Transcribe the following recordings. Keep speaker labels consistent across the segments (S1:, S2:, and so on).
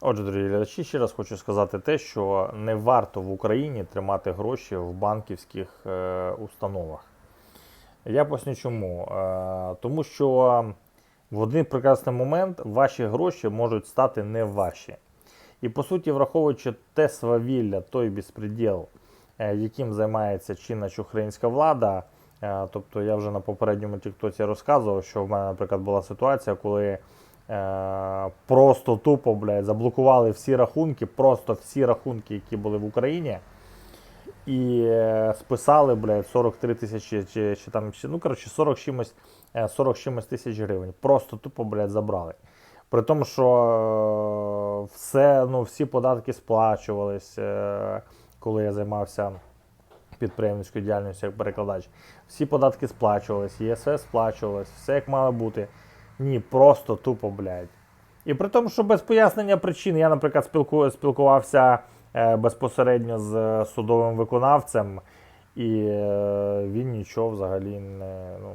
S1: Отже, дорогі глядачі, ще раз хочу сказати те, що не варто в Україні тримати гроші в банківських е, установах. Я поясню чому. Е, тому що в один прекрасний момент ваші гроші можуть стати не ваші. І по суті, враховуючи те свавілля, той безпреділ, е, яким займається чинна чухринська влада. е, Тобто я вже на попередньому тіктоці розказував, що в мене, наприклад, була ситуація, коли просто тупо блядь, заблокували всі рахунки, просто всі рахунки, які були в Україні. І е, списали, блядь, 43 тисячі чи, чи там, ну, коротше, 40 чимось, е, 40 чимось тисяч гривень. Просто тупо, блядь, забрали. При тому, що е, все, ну, всі податки сплачувались, е, коли я займався підприємницькою діяльністю як перекладач. Всі податки сплачувались, ЄСВ сплачувалось, все як мало бути. Ні, просто тупо, блядь. І при тому, що без пояснення причин, я, наприклад, спілку, спілкувався е, безпосередньо з е, судовим виконавцем, і е, він нічого взагалі не. Ну,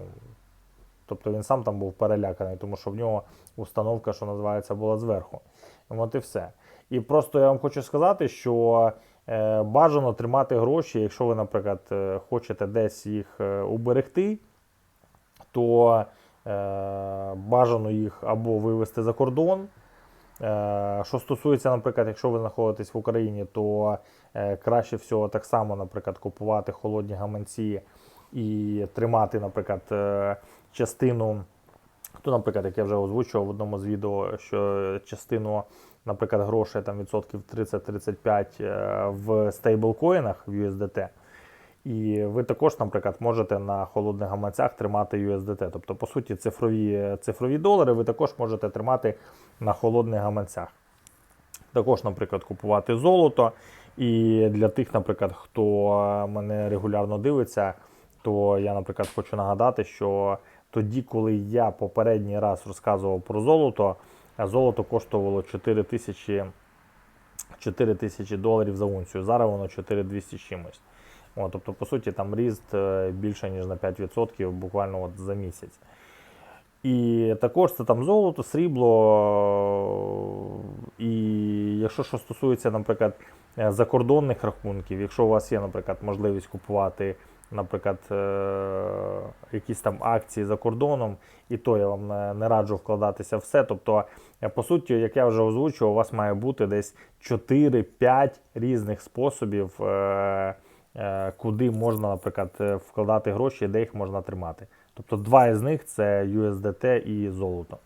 S1: тобто він сам там був переляканий, тому що в нього установка, що називається, була зверху. От і все. І просто я вам хочу сказати, що е, бажано тримати гроші, якщо ви, наприклад, е, хочете десь їх е, уберегти, то бажано їх або вивезти за кордон. Е, Що стосується, наприклад, якщо ви знаходитесь в Україні, то е, краще всього так само, наприклад, купувати холодні гаманці і тримати, наприклад, е, частину. То, наприклад, як я вже озвучував в одному з відео, що частину, наприклад, грошей там відсотків 30-35 е, в стейблкоїнах в USDT. І ви також, наприклад, можете на холодних гаманцях тримати USDT. Тобто, по суті, цифрові, цифрові долари ви також можете тримати на холодних гаманцях. Також, наприклад, купувати золото. І для тих, наприклад, хто мене регулярно дивиться, то я, наприклад, хочу нагадати, що тоді, коли я попередній раз розказував про золото, золото коштувало 4 тисячі 4 тисячі доларів за унцію. Зараз воно 4200 чимось. О, тобто, по суті, там ріст е, більше, ніж на 5% буквально от за місяць. І також це там золото, срібло. І якщо що стосується, наприклад, е, закордонних рахунків, якщо у вас є, наприклад, можливість купувати, наприклад, е, якісь там акції за кордоном, і то я вам не, раджу вкладатися все. Тобто, по суті, як я вже озвучував, у вас має бути десь 4-5 різних способів. Е, Куди можна, наприклад, е, вкладати гроші, де їх можна тримати. Тобто два із них це USDT і золото.